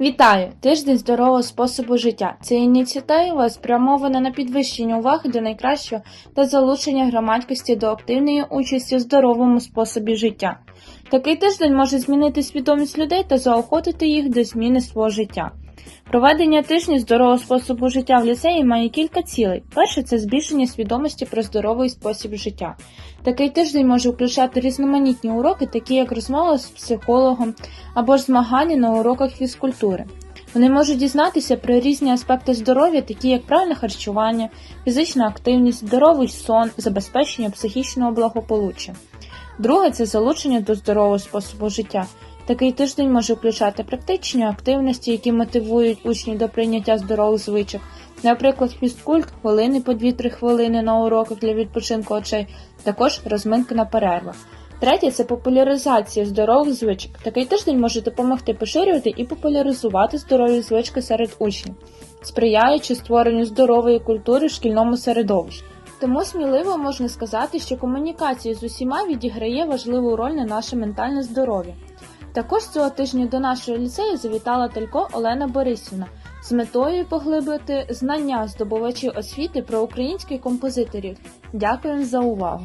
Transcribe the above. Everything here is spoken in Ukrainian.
Вітаю! Тиждень здорового способу життя. Ця ініціатива спрямована на підвищення уваги до найкращого та залучення громадськості до активної участі в здоровому способі життя. Такий тиждень може змінити свідомість людей та заохотити їх до зміни свого життя. Проведення тижня здорового способу життя в ліцеї має кілька цілей. Перше це збільшення свідомості про здоровий спосіб життя. Такий тиждень може включати різноманітні уроки, такі як розмова з психологом або ж змагання на уроках фізкультури. Вони можуть дізнатися про різні аспекти здоров'я, такі як правильне харчування, фізична активність, здоровий сон, забезпечення психічного благополуччя. Друге це залучення до здорового способу життя. Такий тиждень може включати практичні активності, які мотивують учнів до прийняття здорових звичок, наприклад, фізкульт, хвилини по 2-3 хвилини на уроках для відпочинку очей, також розминки на перервах. Третє це популяризація здорових звичок. Такий тиждень може допомогти поширювати і популяризувати здорові звички серед учнів, сприяючи створенню здорової культури в шкільному середовищі. Тому сміливо можна сказати, що комунікація з усіма відіграє важливу роль на наше ментальне здоров'я. Також цього тижня до нашого ліцею завітала Талько Олена Борисівна з метою поглибити знання здобувачів освіти про українських композиторів. Дякуємо за увагу!